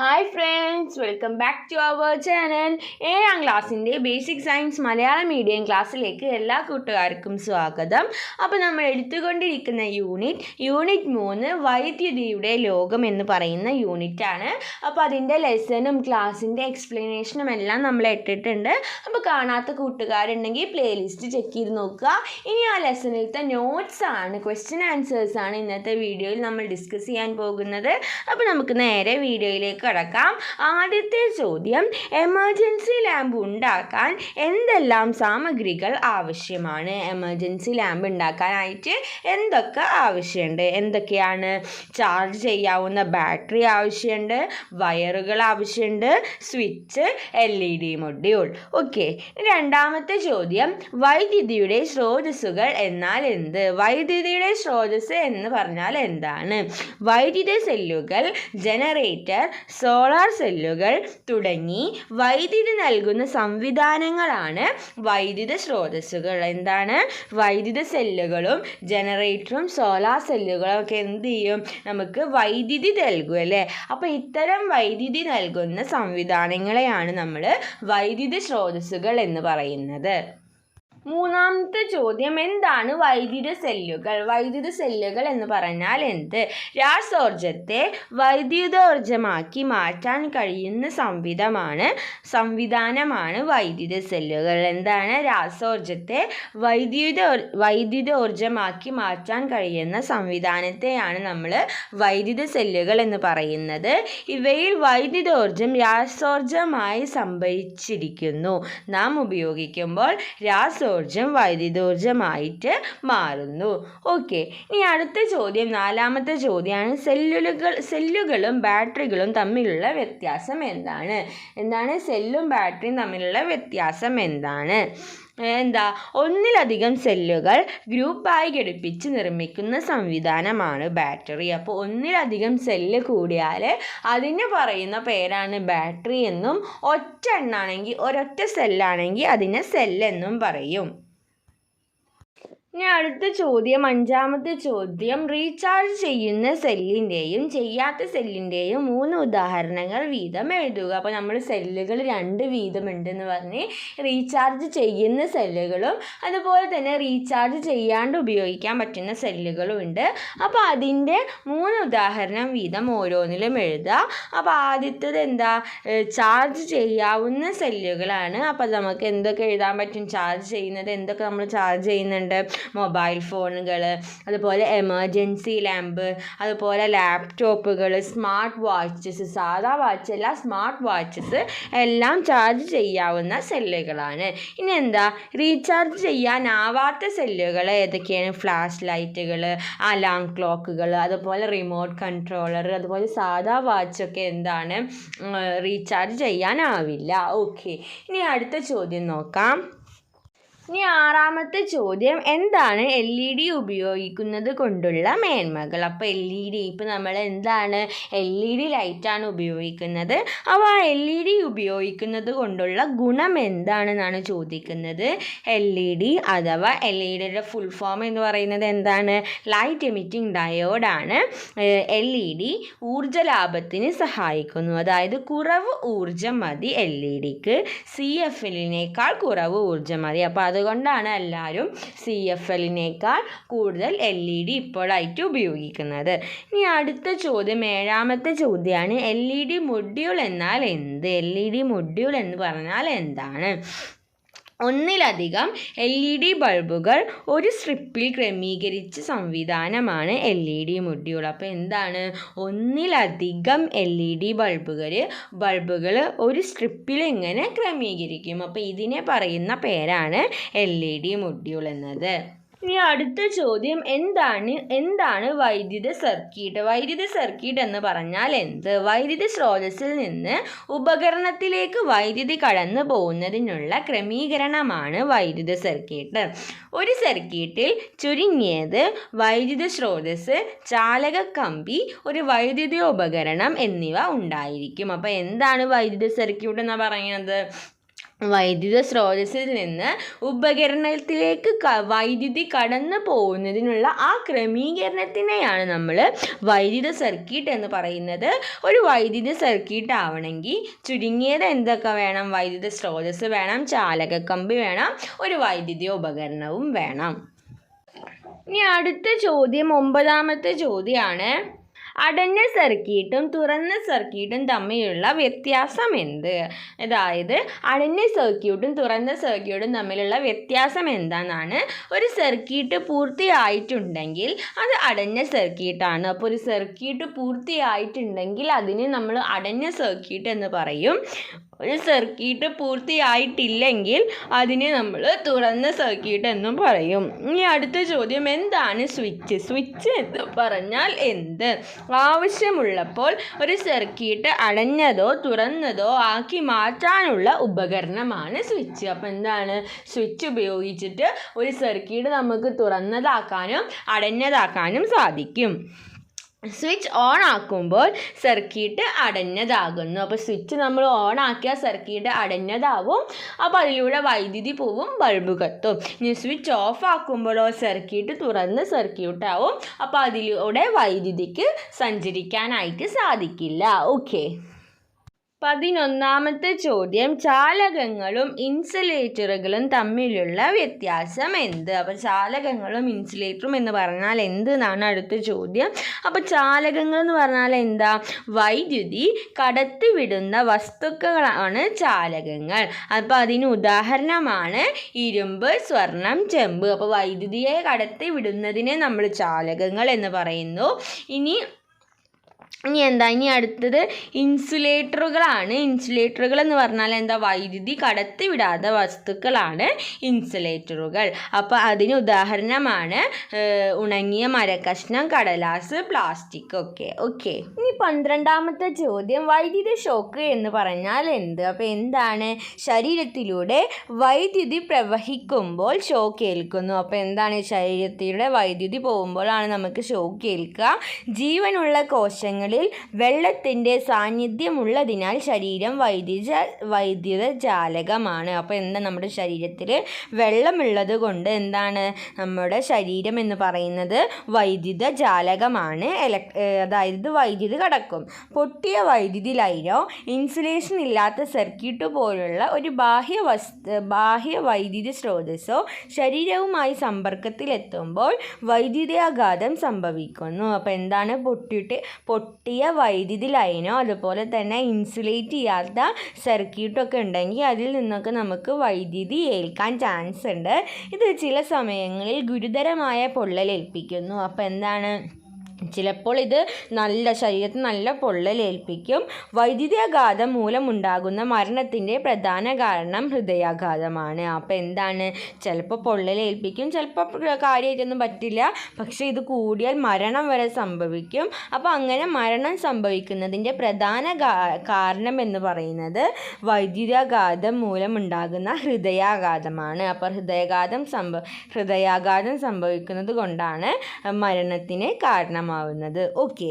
Hi friends welcome back to our channel ഏഴാം ക്ലാസ്സിന്റെ basic science Malayalam medium ക്ലാസ്സിലേക്ക് എല്ലാ കൂട്ടുകാർക്കും സ്വാഗതം. അപ്പോൾ നമ്മൾ എടുത്തുകൊണ്ടിരിക്കുന്ന യൂണിറ്റ് യൂണിറ്റ് മൂന്ന് വൈദ്യുതിയുടെ ലോകം എന്ന് പറയുന്ന യൂണിറ്റ് ആണ്. അപ്പോൾ അതിന്റെ ലെസനും ക്ലാസ്സിന്റെ എക്സ്പ്ലനേഷനും എല്ലാം നമ്മൾ ഇട്ടിട്ടുണ്ട്. അപ്പോൾ കാണാത്ത കൂട്ടുകാരുണ്ടെങ്കിൽ പ്ലേലിസ്റ്റ് ചെക്ക് ചെയ്ത് നോക്കുക. ഇനി ആ ലെസണിലത്തെ നോട്ട്സ് ആണ് ക്വസ്റ്റ്യൻ ആൻസേഴ്സ് ആണ് ഇന്നത്തെ വീഡിയോയിൽ നമ്മൾ ഡിസ്കസ് ചെയ്യാൻ പോകുന്നത്. അപ്പോൾ നമുക്ക് നേരെ വീഡിയോയിലേക്ക് കടക്കാം. ആദ്യത്തെ ചോദ്യം എമർജൻസി ലാമ്പ് ഉണ്ടാക്കാൻ എന്തെല്ലാം സാമഗ്രികൾ ആവശ്യമാണ്? എമർജൻസി ലാമ്പ് ഉണ്ടാക്കാനായിട്ട് എന്തൊക്കെ ആവശ്യമുണ്ട്? എന്തൊക്കെയാണ്? ചാർജ് ചെയ്യാവുന്ന ബാറ്ററി ആവശ്യമുണ്ട് വയറുകൾ ആവശ്യമുണ്ട് switch L E D module okay രണ്ടാമത്തെ ചോദ്യം വൈദ്യുതിയുടെ സ്രോതസ്സുകൾ എന്നാൽ എന്ത്? വൈദ്യുതിയുടെ സ്രോതസ്സ് എന്ന് പറഞ്ഞാൽ എന്താണ്? വൈദ്യുത സെല്ലുകൾ ജനറേറ്റർ സോളാർ സെല്ലുകൾ തുടങ്ങി വൈദ്യുതി നൽകുന്ന സംവിധാനങ്ങളാണ് വൈദ്യുത സ്രോതസ്സുകൾ. എന്താണ്? വൈദ്യുത സെല്ലുകളും ജനറേറ്ററും സോളാർ സെല്ലുകളും ഒക്കെ എന്ത് ചെയ്യും? നമുക്ക് വൈദ്യുതി നൽകും അല്ലേ? അപ്പോൾ ഇത്തരം വൈദ്യുതി നൽകുന്ന സംവിധാനങ്ങളെയാണ് നമ്മൾ വൈദ്യുത സ്രോതസ്സുകൾ എന്ന് പറയുന്നത്. മൂന്നാമത്തെ ചോദ്യം എന്താണ് വൈദ്യുത സെല്ലുകൾ? വൈദ്യുത സെല്ലുകൾ എന്ന് പറഞ്ഞാൽ എന്ത്? രാസോർജത്തെ വൈദ്യുതോർജമാക്കി മാറ്റാൻ കഴിയുന്ന സംവിധമാണ് സംവിധാനമാണ് വൈദ്യുത സെല്ലുകൾ. എന്താണ് രാസോർജത്തെ വൈദ്യുത വൈദ്യുതോർജമാക്കി മാറ്റാൻ കഴിയുന്ന സംവിധാനത്തെയാണ് നമ്മൾ വൈദ്യുത സെല്ലുകൾ എന്ന് പറയുന്നത്. ഇവയിൽ വൈദ്യുതോർജം രാസോർജമായി സംഭരിച്ചിരിക്കുന്നു. നാം ഉപയോഗിക്കുമ്പോൾ രാസോർജം വൈദ്യുതോർജമായിട്ട് മാറുന്നു. ഓക്കെ ഇനി അടുത്ത ചോദ്യം നാലാമത്തെ ചോദ്യമാണ്. സെല്ലുകൾ സെല്ലുകളും ബാറ്ററികളും തമ്മിലുള്ള വ്യത്യാസം എന്താണ്? എന്താണ് സെല്ലും ബാറ്ററിയും തമ്മിലുള്ള വ്യത്യാസം എന്താണ്? എന്താ? ഒന്നിലധികം സെല്ലുകൾ ഗ്രൂപ്പായി ഘടിപ്പിച്ച് നിർമ്മിക്കുന്ന സംവിധാനമാണ് ബാറ്ററി അപ്പോൾ ഒന്നിലധികം സെല്ല് കൂടിയാൽ അതിന് പറയുന്ന പേരാണ് ബാറ്ററി എന്നും ഒറ്റ എണ്ണാണെങ്കിൽ ഒരൊറ്റ സെല്ലാണെങ്കിൽ അതിനെ സെല്ലെന്നും പറയും. ഇനി അടുത്ത ചോദ്യം അഞ്ചാമത്തെ ചോദ്യം. റീചാർജ് ചെയ്യുന്ന സെല്ലിന്റെയും ചെയ്യാത്ത സെല്ലിന്റെയും മൂന്ന് ഉദാഹരണങ്ങൾ വീതം എഴുതുക. അപ്പോൾ നമ്മൾ സെല്ലുകൾ രണ്ട് വീതമുണ്ടെന്ന് പറഞ്ഞ് റീചാർജ് ചെയ്യുന്ന സെല്ലുകളും അതുപോലെ തന്നെ റീചാർജ് ചെയ്യാണ്ട് ഉപയോഗിക്കാൻ പറ്റുന്ന സെല്ലുകളും ഉണ്ട്. അപ്പോൾ അതിന്റെ മൂന്ന് ഉദാഹരണം വീതം ഓരോന്നിലും എഴുതുക അപ്പോൾ ആദ്യത്തത് എന്താ? ചാർജ് ചെയ്യാവുന്ന സെല്ലുകളാണ് അപ്പോൾ നമുക്ക് എന്തൊക്കെ എഴുതാൻ പറ്റും? ചാർജ് ചെയ്യുന്നത് എന്തൊക്കെ നമ്മൾ ചാർജ് ചെയ്യുന്നുണ്ട്? മൊബൈൽ ഫോണുകൾ അതുപോലെ എമർജൻസി ലാമ്പ് അതുപോലെ ലാപ്ടോപ്പുകൾ സ്മാർട്ട് വാച്ചസ് സാധാ വാച്ചല്ല സ്മാർട്ട് വാച്ചസ് എല്ലാം ചാർജ് ചെയ്യാവുന്ന സെല്ലുകളാണ് ഇനി എന്താ? റീചാർജ് ചെയ്യാനാവാത്ത സെല്ലുകൾ ഏതൊക്കെയാണ്? ഫ്ലാഷ് ലൈറ്റുകൾ അലാം ക്ലോക്കുകൾ അതുപോലെ റിമോട്ട് കൺട്രോളർ അതുപോലെ സാധാ വാച്ചൊക്കെ എന്താണ്? റീചാർജ് ചെയ്യാനാവില്ല. ഓക്കെ ഇനി അടുത്ത ചോദ്യം നോക്കാം. ഇനി ആറാമത്തെ ചോദ്യം. എന്താണ് എൽ ഇ ഡി ഉപയോഗിക്കുന്നത് കൊണ്ടുള്ള മേന്മകൾ? അപ്പോൾ എൽ ഇ ഡി ഇപ്പോൾ നമ്മൾ എന്താണ് എൽ ഇ ഡി ലൈറ്റാണ് ഉപയോഗിക്കുന്നത്. അപ്പോൾ ആ എൽ ഇ ഡി ഉപയോഗിക്കുന്നത് കൊണ്ടുള്ള ഗുണം എന്താണെന്നാണ് ചോദിക്കുന്നത്. എൽ ഇ ഡി അഥവാ എൽ ഇ ഡിയുടെ ഫുൾ ഫോം എന്ന് പറയുന്നത് എന്താണ്? ലൈറ്റ് എമിറ്റിംഗ് ഡയോഡാണ് എൽ ഇ ഡി ഊർജ ലാഭത്തിന് സഹായിക്കുന്നു. അതായത് കുറവ് ഊർജം മതി എൽ ഇ ഡിക്ക് സി എഫ് എല്ലിനേക്കാൾ കുറവ് ഊർജം മതി. അപ്പോൾ അതുകൊണ്ടാണ് എല്ലാവരും സി എഫ് എല്ലിനേക്കാൾ കൂടുതൽ എൽ ഇ ഡി ഇപ്പോഴായിട്ട് ഉപയോഗിക്കുന്നത്. ഇനി അടുത്ത ചോദ്യം ഏഴാമത്തെ ചോദ്യമാണ് എൽ ഇ ഡി മൊഡ്യൂൾ എന്നാൽ എന്ത്? എൽ ഇ ഡി മൊഡ്യൂൾ എന്ന് പറഞ്ഞാൽ എന്താണ്? ഒന്നിലധികം എൽ ഇ ഡി ബൾബുകൾ ഒരു സ്ട്രിപ്പിൽ ക്രമീകരിച്ച സംവിധാനമാണ് എൽ ഇ ഡി മൊഡ്യൂൾ അപ്പോൾ എന്താണ്? ഒന്നിലധികം എൽ ഇ ഡി ബൾബുകൾ ബൾബുകൾ ഒരു സ്ട്രിപ്പിൽ എങ്ങനെ ക്രമീകരിക്കും. അപ്പോൾ ഇതിനെ പറയുന്ന പേരാണ് എൽ ഇ ഡി മൊഡ്യൂൾ എന്നത്. ഇനി അടുത്ത ചോദ്യം എന്താണ്? എന്താണ് വൈദ്യുത സർക്യൂട്ട്? വൈദ്യുത സർക്യൂട്ട് എന്ന് പറഞ്ഞാൽ എന്ത്? വൈദ്യുത സ്രോതസ്സിൽ നിന്ന് ഉപകരണത്തിലേക്ക് വൈദ്യുതി കടന്നു പോകുന്നതിനുള്ള ക്രമീകരണമാണ് വൈദ്യുത സർക്യൂട്ട്. ഒരു സർക്യൂട്ടിൽ ചുരുങ്ങിയത് വൈദ്യുത സ്രോതസ് ചാലക കമ്പി ഒരു വൈദ്യുതി ഉപകരണം എന്നിവ ഉണ്ടായിരിക്കും. അപ്പോൾ എന്താണ് വൈദ്യുത സർക്യൂട്ട് എന്ന് പറയുന്നത്? വൈദ്യുത സ്രോതസ്സിൽ നിന്ന് ഉപകരണത്തിലേക്ക് വൈദ്യുതി കടന്നു പോകുന്നതിനുള്ള ആ ക്രമീകരണത്തിനെയാണ് നമ്മൾ വൈദ്യുത സർക്യൂട്ട് എന്ന് പറയുന്നത്. ഒരു വൈദ്യുത സർക്യൂട്ട് ആവണമെങ്കിൽ ചുരുങ്ങിയത് എന്തൊക്കെ വേണം? വൈദ്യുത സ്രോതസ്സ് വേണം ചാലക കമ്പി വേണം ഒരു വൈദ്യുതി ഉപകരണവും വേണം. ഇനി അടുത്ത ചോദ്യം ഒമ്പതാമത്തെ ചോദ്യമാണ്. അടഞ്ഞ സർക്യൂട്ടും തുറന്ന സർക്യൂട്ടും തമ്മിലുള്ള വ്യത്യാസം എന്ത് അതായത് അടഞ്ഞ സർക്യൂട്ടും തുറന്ന സർക്യൂട്ടും തമ്മിലുള്ള വ്യത്യാസം എന്താണെന്നാണ്. ഒരു സർക്യൂട്ട് പൂർത്തിയായിട്ടുണ്ടെങ്കിൽ അത് അടഞ്ഞ സർക്യൂട്ടാണ് അപ്പോൾ ഒരു സർക്യൂട്ട് പൂർത്തിയായിട്ടുണ്ടെങ്കിൽ അതിന് നമ്മൾ അടഞ്ഞ സർക്യൂട്ട് എന്ന് പറയും. ഒരു സർക്യൂട്ട് പൂർത്തിയായിട്ടില്ലെങ്കിൽ അതിനെ നമ്മൾ തുറന്ന സർക്യൂട്ട് എന്നും പറയും. ഇനി അടുത്ത ചോദ്യം എന്താണ് സ്വിച്ച് സ്വിച്ച് എന്ന് പറഞ്ഞാൽ എന്ത്? ആവശ്യമുള്ളപ്പോൾ ഒരു സർക്യൂട്ട് അടഞ്ഞതോ തുറന്നതോ ആക്കി മാറ്റാനുള്ള ഉപകരണമാണ് സ്വിച്ച് അപ്പം എന്താണ്? സ്വിച്ച് ഉപയോഗിച്ചിട്ട് ഒരു സർക്യൂട്ട് നമുക്ക് തുറന്നതാക്കാനും അടഞ്ഞതാക്കാനും സാധിക്കും. സ്വിച്ച് ഓൺ ആക്കുമ്പോൾ സർക്യൂട്ട് അടഞ്ഞതാകുന്നു. അപ്പോൾ സ്വിച്ച് നമ്മൾ ഓൺ ആക്കിയാൽ സർക്യൂട്ട് അടഞ്ഞതാവും. അപ്പോൾ അതിലൂടെ വൈദ്യുതി പോവും ബൾബ് കത്തും. ഇനി സ്വിച്ച് ഓഫ് ആക്കുമ്പോഴോ സർക്യൂട്ട് തുറന്ന് സർക്യൂട്ട് ആവും. അപ്പോൾ അതിലൂടെ വൈദ്യുതിക്ക് സഞ്ചരിക്കാനായിട്ട് സാധിക്കില്ല. ഓക്കെ പതിനൊന്നാമത്തെ ചോദ്യം. ചാലകങ്ങളും ഇൻസുലേറ്ററുകളും തമ്മിലുള്ള വ്യത്യാസം എന്ത്? അപ്പോൾ ചാലകങ്ങളും ഇൻസുലേറ്ററും എന്ന് പറഞ്ഞാൽ എന്ത് എന്നാണ് അടുത്ത ചോദ്യം. അപ്പോൾ ചാലകങ്ങൾ എന്ന് പറഞ്ഞാൽ എന്താ? വൈദ്യുതി കടത്തിവിടുന്ന വസ്തുക്കളാണ് ചാലകങ്ങൾ. അപ്പോൾ അതിന് ഉദാഹരണമാണ് ഇരുമ്പ് സ്വർണം ചെമ്പ്. അപ്പോൾ വൈദ്യുതിയെ കടത്തിവിടുന്നതിനെ നമ്മൾ ചാലകങ്ങൾ എന്ന് പറയുന്നു. ഇനി ഇനി എന്താ? ഇനി അടുത്തത് ഇൻസുലേറ്ററുകളാണ്. ഇൻസുലേറ്ററുകൾ എന്ന് പറഞ്ഞാൽ എന്താ? വൈദ്യുതി കടത്തിവിടാത്ത വസ്തുക്കളാണ് ഇൻസുലേറ്ററുകൾ. അപ്പോൾ അതിന് ഉദാഹരണമാണ് ഉണങ്ങിയ മരക്കഷ്ണം കടലാസ് പ്ലാസ്റ്റിക് ഒക്കെ. ഓക്കെ. ഇനി പന്ത്രണ്ടാമത്തെ ചോദ്യം. വൈദ്യുതി ഷോക്ക് എന്ന് പറഞ്ഞാൽ എന്ത്? അപ്പോൾ എന്താണ്? ശരീരത്തിലൂടെ വൈദ്യുതി പ്രവഹിക്കുമ്പോൾ ഷോക്ക് ഏൽക്കുന്നു. അപ്പോൾ എന്താണ്? ശരീരത്തിലൂടെ വൈദ്യുതി പോകുമ്പോഴാണ് നമുക്ക് ഷോക്ക് ഏൽക്കുക. ജീവനുള്ള കോശങ്ങളിൽ വെള്ളത്തിന്റെ സാന്നിധ്യമുള്ളതിനാൽ ശരീരം വൈദ്യുത വൈദ്യുത ജാലകമാണ് അപ്പോൾ എന്താ നമ്മുടെ ശരീരത്തിൽ വെള്ളമുള്ളത് കൊണ്ട് എന്താണ് നമ്മുടെ ശരീരം എന്ന് പറയുന്നത്? വൈദ്യുത ജാലകമാണ് എലക് അതായത് വൈദ്യുതി കടക്കും. പൊട്ടിയ വൈദ്യുതി ലൈനോ ഇൻസുലേഷൻ ഇല്ലാത്ത സർക്യൂട്ട് പോലുള്ള ഒരു ബാഹ്യ വസ്തു ബാഹ്യ വൈദ്യുതി സ്രോതസ്സോ ശരീരവുമായി സമ്പർക്കത്തിലെത്തുമ്പോൾ വൈദ്യുതിയാഘാതം സംഭവിക്കുന്നു. അപ്പോൾ എന്താണ് പൊട്ടിയിട്ട് പൊട്ടിയ വൈദ്യുതി ലൈനോ അതുപോലെ തന്നെ ഇൻസുലേറ്റ് ചെയ്യാത്ത സർക്യൂട്ടൊക്കെ ഉണ്ടെങ്കിൽ അതിൽ നിന്നൊക്കെ നമുക്ക് വൈദ്യുതി ഏൽക്കാൻ ചാൻസ് ഉണ്ട്. ഇത് ചില സമയങ്ങളിൽ ഗുരുതരമായ പൊള്ളലേൽപ്പിക്കുന്നു. അപ്പോൾ എന്താണ്? ചിലപ്പോൾ ഇത് നല്ല ശരീരത്തിൽ നല്ല പൊള്ളലേൽപ്പിക്കും വൈദ്യുതിയാഘാതം മൂലമുണ്ടാകുന്ന മരണത്തിന്റെ പ്രധാന കാരണം ഹൃദയാഘാതമാണ്. അപ്പോൾ എന്താണ്? ചിലപ്പോൾ പൊള്ളലേൽപ്പിക്കും ചിലപ്പോൾ കാര്യമായിട്ടൊന്നും പറ്റില്ല. പക്ഷേ ഇത് കൂടിയാൽ മരണം വരെ സംഭവിക്കും. അപ്പോൾ അങ്ങനെ മരണം സംഭവിക്കുന്നതിന്റെ പ്രധാന കാരണം എന്ന് പറയുന്നത് വൈദ്യുതാഘാതം മൂലമുണ്ടാകുന്ന ഹൃദയാഘാതമാണ്. അപ്പോൾ ഹൃദയാഘാതം സംഭവ ഹൃദയാഘാതം സംഭവിക്കുന്നത് കൊണ്ടാണ് മരണത്തിന് കാരണമാവുന്നത് ഓക്കെ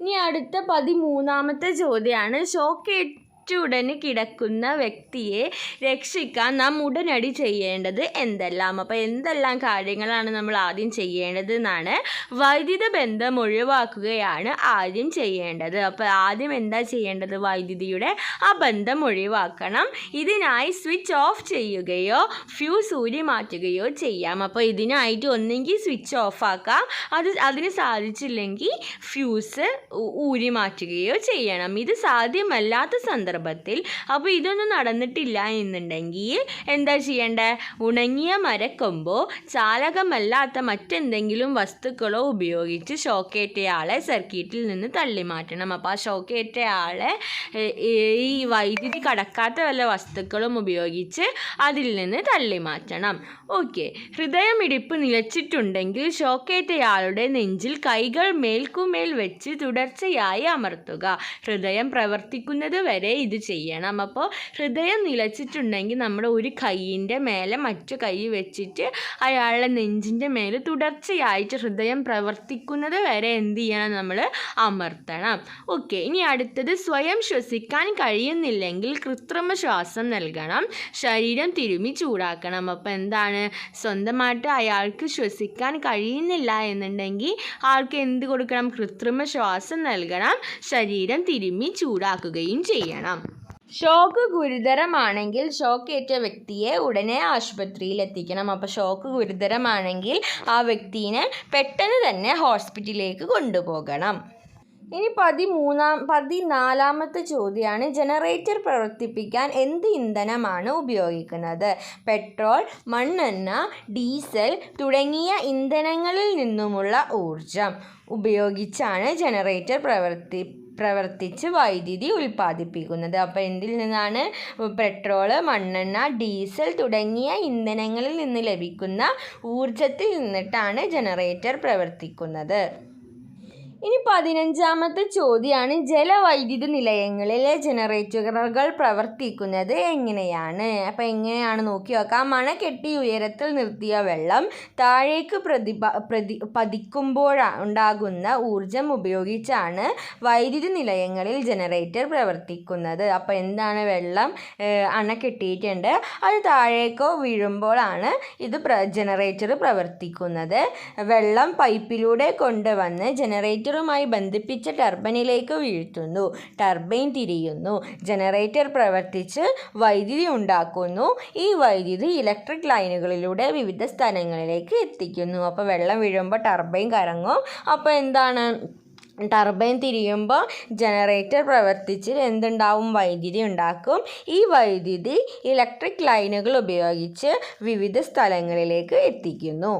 ഇനി അടുത്ത പതിമൂന്നാമത്തെ ചോദ്യമാണ്. ഷോക്കേറ്റ് ഉടനെ കിടക്കുന്ന വ്യക്തിയെ രക്ഷിക്കാൻ നാം ഉടനടി ചെയ്യേണ്ടത് എന്തെല്ലാം? അപ്പോൾ എന്തെല്ലാം കാര്യങ്ങളാണ് നമ്മൾ ആദ്യം ചെയ്യേണ്ടത് എന്നാണ് വൈദ്യുത ബന്ധം ഒഴിവാക്കുകയാണ് ആദ്യം ചെയ്യേണ്ടത്. അപ്പോൾ ആദ്യം എന്താ ചെയ്യേണ്ടത്? വൈദ്യുതിയുടെ ആ ബന്ധം ഒഴിവാക്കണം. ഇതിനായി സ്വിച്ച് ഓഫ് ചെയ്യുകയോ ഫ്യൂസ് ഊരി മാറ്റുകയോ ചെയ്യാം. അപ്പോൾ ഇതിനായിട്ട് ഒന്നെങ്കിൽ സ്വിച്ച് ഓഫ് ആക്കാം. അത് അതിന് സാധിച്ചില്ലെങ്കിൽ ഫ്യൂസ് ഊരി മാറ്റുകയോ ചെയ്യണം. ഇത് സാധ്യമല്ലാത്ത സന്ദർഭത്തിൽ അപ്പോൾ ഇതൊന്നും നടന്നിട്ടില്ല എന്നുണ്ടെങ്കിൽ എന്താ ചെയ്യേണ്ടത് ഉണങ്ങിയ മരക്കൊമ്പോ ചാലകമല്ലാത്ത മറ്റെന്തെങ്കിലും വസ്തുക്കളോ ഉപയോഗിച്ച് ഷോക്കേറ്റയാളെ സർക്യൂട്ടിൽ നിന്ന് തള്ളി മാറ്റണം അപ്പോൾ ആ ഷോക്കേറ്റയാളെ ഈ വൈദ്യുതി കടക്കാത്ത വല്ല വസ്തുക്കളും ഉപയോഗിച്ച് അതിൽ നിന്ന് തള്ളി മാറ്റണം ഓക്കെ ഹൃദയമിടിപ്പ് നിലച്ചിട്ടുണ്ടെങ്കിൽ ഷോക്കേറ്റയാളുടെ നെഞ്ചിൽ കൈകൾ മേൽക്കുമേൽ വെച്ച് തുടർച്ചയായി അമർത്തുക ഹൃദയം പ്രവർത്തിക്കുന്നത് വരെ ഇത് ചെയ്യണം. അപ്പോൾ ഹൃദയം നിലച്ചിട്ടുണ്ടെങ്കിൽ നമ്മുടെ ഒരു കൈയിന്റെ മേലെ മറ്റു കൈ വെച്ചിട്ട് അയാളുടെ നെഞ്ചിന്റെ മേലെ തുടർച്ചയായിട്ട് ഹൃദയം പ്രവർത്തിക്കുന്നത് വരെ എന്ത് ചെയ്യണം? നമ്മൾ അമർത്തണം. ഓക്കെ ഇനി അടുത്തത് സ്വയം ശ്വസിക്കാൻ കഴിയുന്നില്ലെങ്കിൽ കൃത്രിമ ശ്വാസം നൽകണം. ശരീരം തിരുമി ചൂടാക്കണം. അപ്പോൾ എന്താണ്? സ്വന്തമായിട്ട് അയാൾക്ക് ശ്വസിക്കാൻ കഴിയുന്നില്ല എന്നുണ്ടെങ്കിൽ ആൾക്ക് എന്ത് കൊടുക്കണം? കൃത്രിമ ശ്വാസം നൽകണം. ശരീരം തിരുമി ചൂടാക്കുകയും ചെയ്യണം. ഷോക്ക് ഗുരുതരമാണെങ്കിൽ ഷോക്കേറ്റ വ്യക്തിയെ ഉടനെ ആശുപത്രിയിൽ എത്തിക്കണം അപ്പോൾ ഷോക്ക് ഗുരുതരമാണെങ്കിൽ ആ വ്യക്തിനെ പെട്ടെന്ന് തന്നെ ഹോസ്പിറ്റലിലേക്ക് കൊണ്ടുപോകണം. ഇനി പതിമൂന്നാം പതിനാലാമത്തെ ചോദ്യമാണ് ജനറേറ്റർ പ്രവർത്തിപ്പിക്കാൻ എന്ത് ഇന്ധനമാണ് ഉപയോഗിക്കുന്നത്? പെട്രോൾ മണ്ണെണ്ണ ഡീസൽ തുടങ്ങിയ ഇന്ധനങ്ങളിൽ നിന്നുമുള്ള ഊർജം ഉപയോഗിച്ചാണ് ജനറേറ്റർ പ്രവർത്തി പ്രവർത്തിച്ച് വൈദ്യുതി ഉൽപ്പാദിപ്പിക്കുന്നത്. അപ്പോൾ എന്തിൽ നിന്നാണ്? പെട്രോൾ മണ്ണെണ്ണ ഡീസൽ തുടങ്ങിയ ഇന്ധനങ്ങളിൽ നിന്ന് ലഭിക്കുന്ന ഊർജത്തിൽ നിന്നിട്ടാണ് ജനറേറ്റർ പ്രവർത്തിക്കുന്നത്. ഇനി പതിനഞ്ചാമത്തെ ചോദ്യമാണ് ജലവൈദ്യുത നിലയങ്ങളിലെ ജനറേറ്ററുകൾ പ്രവർത്തിക്കുന്നത് എങ്ങനെയാണ്? അപ്പോൾ എങ്ങനെയാണ് നോക്കി നോക്കാം. മണ കെട്ടി ഉയരത്തിൽ നിർത്തിയ വെള്ളം താഴേക്ക് പ്രതിപ പ്രതി പതിക്കുമ്പോഴാ ഉണ്ടാകുന്ന ഊർജം ഉപയോഗിച്ചാണ് വൈദ്യുതി നിലയങ്ങളിൽ ജനറേറ്റർ പ്രവർത്തിക്കുന്നത്. അപ്പോൾ എന്താണ് വെള്ളം അണ കെട്ടിയിട്ടുണ്ട് അത് താഴേക്കോ വീഴുമ്പോഴാണ് ഇത് പ്ര ജനറേറ്റർ പ്രവർത്തിക്കുന്നത്. വെള്ളം പൈപ്പിലൂടെ കൊണ്ടുവന്ന് ജനറേറ്ററുമായി ബന്ധിപ്പിച്ച ടർബൈനിലേക്ക് വീഴ്ത്തുന്നു. ടർബൈൻ തിരിയുന്നു. ജനറേറ്റർ പ്രവർത്തിച്ച് വൈദ്യുതി ഉണ്ടാക്കുന്നു. ഈ വൈദ്യുതി ഇലക്ട്രിക് ലൈനുകളിലൂടെ വിവിധ സ്ഥലങ്ങളിലേക്ക് എത്തിക്കുന്നു. അപ്പോൾ വെള്ളം വീഴുമ്പോൾ ടർബൈൻ കറങ്ങും. അപ്പോൾ എന്താണ്? ടർബൈൻ തിരിയുമ്പോൾ ജനറേറ്റർ പ്രവർത്തിച്ച് എന്തുണ്ടാവും? വൈദ്യുതി ഉണ്ടാക്കും. ഈ വൈദ്യുതി ഇലക്ട്രിക് ലൈനുകൾ ഉപയോഗിച്ച് വിവിധ സ്ഥലങ്ങളിലേക്ക് എത്തിക്കുന്നു.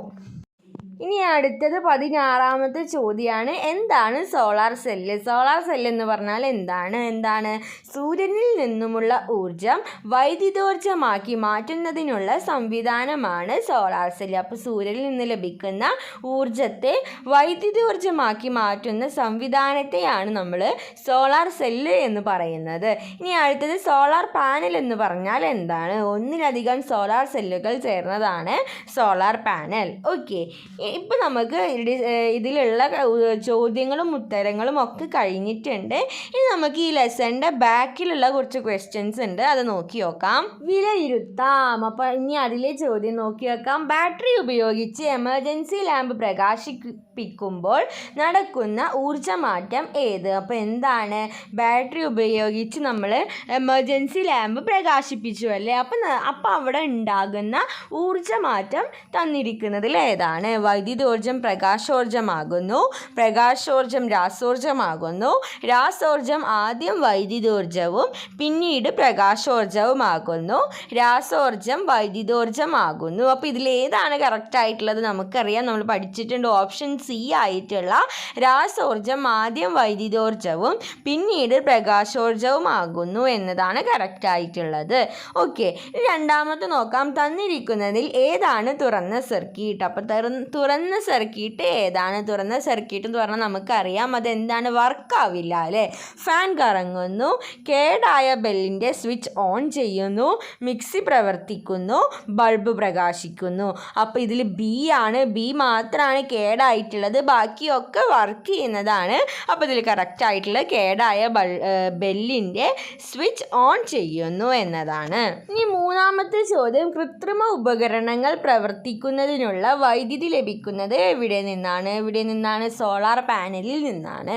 ഇനി അടുത്തത് പതിനാറാമത്തെ ചോദ്യമാണ് എന്താണ് സോളാർ സെല്ല്? സോളാർ സെല്ല് എന്ന് പറഞ്ഞാൽ എന്താണ്? എന്താണ്? സൂര്യനിൽ നിന്നുമുള്ള ഊർജം വൈദ്യുതോർജമാക്കി മാറ്റുന്നതിനുള്ള സംവിധാനമാണ് സോളാർ സെല്ല്. അപ്പോൾ സൂര്യനിൽ നിന്ന് ലഭിക്കുന്ന ഊർജത്തെ വൈദ്യുതോർജമാക്കി മാറ്റുന്ന സംവിധാനത്തെയാണ് നമ്മൾ സോളാർ സെല്ല് എന്ന് പറയുന്നത്. ഇനി അടുത്തത് സോളാർ പാനൽ എന്ന് പറഞ്ഞാൽ എന്താണ്? ഒന്നിലധികം സോളാർ സെല്ലുകൾ ചേർന്നതാണ് സോളാർ പാനൽ. ഓക്കെ. ഇപ്പം നമുക്ക് ഇതിലുള്ള ചോദ്യങ്ങളും ഉത്തരങ്ങളും ഒക്കെ കഴിഞ്ഞിട്ടുണ്ട്. ഇനി നമുക്ക് ഈ ലെസണിന്റെ ബാക്കിലുള്ള കുറച്ച് ക്വസ്റ്റ്യൻസ് ഉണ്ട്. അത് നോക്കി നോക്കാം. വിലയിരുത്താം. അപ്പോൾ ഇനി അതിലെ ചോദ്യം നോക്കി നോക്കാം ബാറ്ററി ഉപയോഗിച്ച് എമർജൻസി ലാമ്പ് പ്രകാശിപ്പിക്കുമ്പോൾ നടക്കുന്ന ഊർജമാറ്റം ഏത്? അപ്പോൾ എന്താണ്? ബാറ്ററി ഉപയോഗിച്ച് നമ്മൾ എമർജൻസി ലാമ്പ് പ്രകാശിപ്പിച്ചു അല്ലേ? അപ്പം അപ്പം അവിടെ ഉണ്ടാകുന്ന ഊർജമാറ്റം തന്നിരിക്കുന്നതിൽ ഏതാണ്? വൈദ്യുതോർജം പ്രകാശോർജമാകുന്നു പ്രകാശോർജം രാസോർജമാകുന്നു രാസോർജം ആദ്യം വൈദ്യുതോർജവും പിന്നീട് പ്രകാശോർജവുമാകുന്നു രാസോർജം വൈദ്യുതോർജമാകുന്നു. അപ്പോൾ ഇതിലേതാണ് ഏതാണ് കറക്റ്റ് ആയിട്ടുള്ളത് നമുക്കറിയാം. നമ്മൾ പഠിച്ചിട്ടുണ്ട് ഓപ്ഷൻ സി ആയിട്ടുള്ള രാസോർജം ആദ്യം വൈദ്യുതോർജവും പിന്നീട് പ്രകാശോർജവുമാകുന്നു എന്നതാണ് കറക്റ്റ് ആയിട്ടുള്ളത്. ഓക്കെ രണ്ടാമത്തെ നോക്കാം. തന്നിരിക്കുന്നതിൽ ഏതാണ് തുറന്ന സർക്യൂട്ട് അപ്പോൾ തുറന്ന സർക്യൂട്ട് ഏതാണ്? തുറന്ന സർക്യൂട്ട് എന്ന് പറഞ്ഞാൽ നമുക്കറിയാം. അതെന്താണ്? വർക്കാവില്ല അല്ലേ? ഫാൻ കറങ്ങുന്നു. കേടായ ബെല്ലിന്റെ സ്വിച്ച് ഓൺ ചെയ്യുന്നു. മിക്സി പ്രവർത്തിക്കുന്നു. ബൾബ് പ്രകാശിക്കുന്നു. അപ്പോൾ ഇതിൽ ബി ആണ്. ബി മാത്രമാണ് കേടായിട്ടുള്ളത് ബാക്കിയൊക്കെ വർക്ക് ചെയ്യുന്നതാണ്. അപ്പോൾ ഇതിൽ കറക്റ്റായിട്ടുള്ള കേടായ ബെല്ലിന്റെ സ്വിച്ച് ഓൺ ചെയ്യുന്നു എന്നതാണ്. ഇനി മൂന്നാമത്തെ ചോദ്യം കൃത്രിമ ഉപകരണങ്ങൾ പ്രവർത്തിക്കുന്നതിനുള്ള വൈദ്യുതി ലഭിക്കുന്നത് എവിടെ നിന്നാണ്? എവിടെ നിന്നാണ്? സോളാർ പാനലിൽ നിന്നാണ്.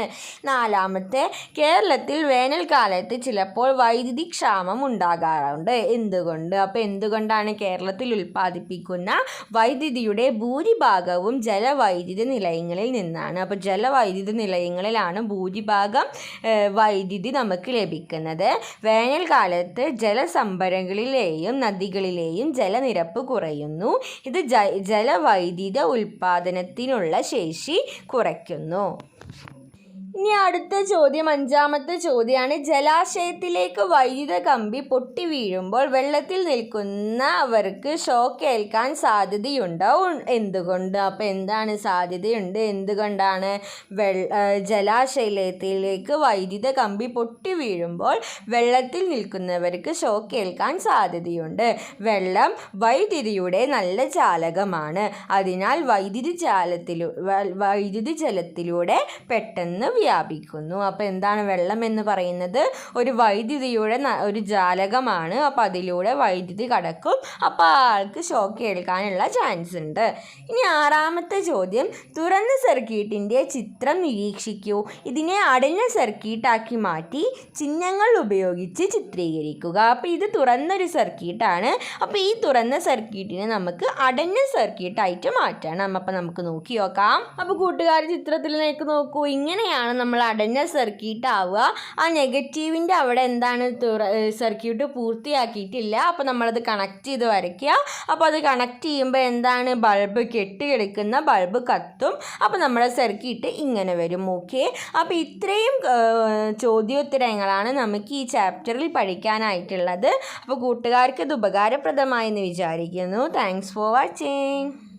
നാലാമത്തെ കേരളത്തിൽ വേനൽക്കാലത്ത് ചിലപ്പോൾ വൈദ്യുതി ക്ഷാമം ഉണ്ടാകാറുണ്ട്. എന്തുകൊണ്ട്? അപ്പോൾ എന്തുകൊണ്ടാണ് കേരളത്തിൽ ഉൽപ്പാദിപ്പിക്കുന്ന വൈദ്യുതിയുടെ ഭൂരിഭാഗവും ജലവൈദ്യുത നിലയങ്ങളിൽ നിന്നാണ്. അപ്പോൾ ജലവൈദ്യുതി നിലയങ്ങളിലാണ് ഭൂരിഭാഗം വൈദ്യുതി നമുക്ക് ലഭിക്കുന്നത്. വേനൽക്കാലത്ത് ജലസംഭരങ്ങളിലെയും നദികളിലെയും ജലനിരപ്പ് കുറയുന്നു. ഇത് ജലവൈദ്യുത ഉൽപ്പാദനത്തിനുള്ള ശേഷി കുറയ്ക്കുന്നു. ഇനി അടുത്ത ചോദ്യം അഞ്ചാമത്തെ ചോദ്യമാണ്. ജലാശയത്തിലേക്ക് വൈദ്യുത കമ്പി പൊട്ടി വീഴുമ്പോൾ വെള്ളത്തിൽ നിൽക്കുന്ന അവർക്ക് ഷോക്ക് ഏൽക്കാൻ സാധ്യതയുണ്ടോ? എന്തുകൊണ്ട്? അപ്പോൾ എന്താണ് സാധ്യതയുണ്ട്? എന്തുകൊണ്ടാണ് വെള്ള ജലാശയത്തിലേക്ക് വൈദ്യുത കമ്പി പൊട്ടി വീഴുമ്പോൾ വെള്ളത്തിൽ നിൽക്കുന്നവർക്ക് ഷോക്ക് ഏൽക്കാൻ സാധ്യതയുണ്ട്? വെള്ളം വൈദ്യുതിയുടെ നല്ല ചാലകമാണ്. അതിനാൽ വൈദ്യുതി ജാലത്തിലൂ വൈദ്യുതി ജലത്തിലൂടെ പെട്ടെന്ന് വ്യാപിക്കുന്നു. അപ്പോൾ എന്താണ് വെള്ളം എന്ന് പറയുന്നത്? ഒരു വൈദ്യുതിയുടെ ഒരു ജാലകമാണ്. അപ്പോൾ അതിലൂടെ വൈദ്യുതി കടക്കും. അപ്പോൾ ആൾക്ക് ഷോക്ക് ഏൽക്കാനുള്ള ചാൻസ് ഉണ്ട്. ഇനി ആറാമത്തെ ചോദ്യം. തുറന്ന സർക്യൂട്ടിന്റെ ചിത്രം നിരീക്ഷിക്കൂ. ഇതിനെ അടഞ്ഞ സർക്യൂട്ടാക്കി മാറ്റി ചിഹ്നങ്ങൾ ഉപയോഗിച്ച് ചിത്രീകരിക്കുക. അപ്പോൾ ഇത് തുറന്നൊരു സർക്യൂട്ടാണ് അപ്പോൾ ഈ തുറന്ന സർക്യൂട്ടിനെ നമുക്ക് അടഞ്ഞ സർക്യൂട്ടായിട്ട് മാറ്റണം. അപ്പോൾ നമുക്ക് നോക്കി നോക്കാം. അപ്പോൾ കൂട്ടുകാർ ചിത്രത്തിലേക്ക് നോക്കൂ. ഇങ്ങനെയാണ് നമ്മൾ അടഞ്ഞ സർക്യൂട്ട് ആവുക. ആ നെഗറ്റീവിന്റെ അവിടെ എന്താണ് സർക്യൂട്ട് പൂർത്തിയാക്കിയിട്ടില്ല. അപ്പോൾ നമ്മളത് കണക്ട് ചെയ്ത് വരയ്ക്കുക. അപ്പോൾ അത് കണക്ട് ചെയ്യുമ്പോൾ എന്താണ്? ബൾബ് കെട്ടിയെടുക്കുന്ന ബൾബ് കത്തും. അപ്പോൾ നമ്മുടെ സർക്യൂട്ട് ഇങ്ങനെ വരും. ഓക്കെ അപ്പോൾ ഇത്രയും ചോദ്യോത്തരങ്ങളാണ് നമുക്ക് ഈ ചാപ്റ്ററിൽ പഠിക്കാനായിട്ടുള്ളത്. അപ്പോൾ കൂട്ടുകാർക്ക് ഇത് ഉപകാരപ്രദമായി എന്ന് വിചാരിക്കുന്നു. Thanks for watching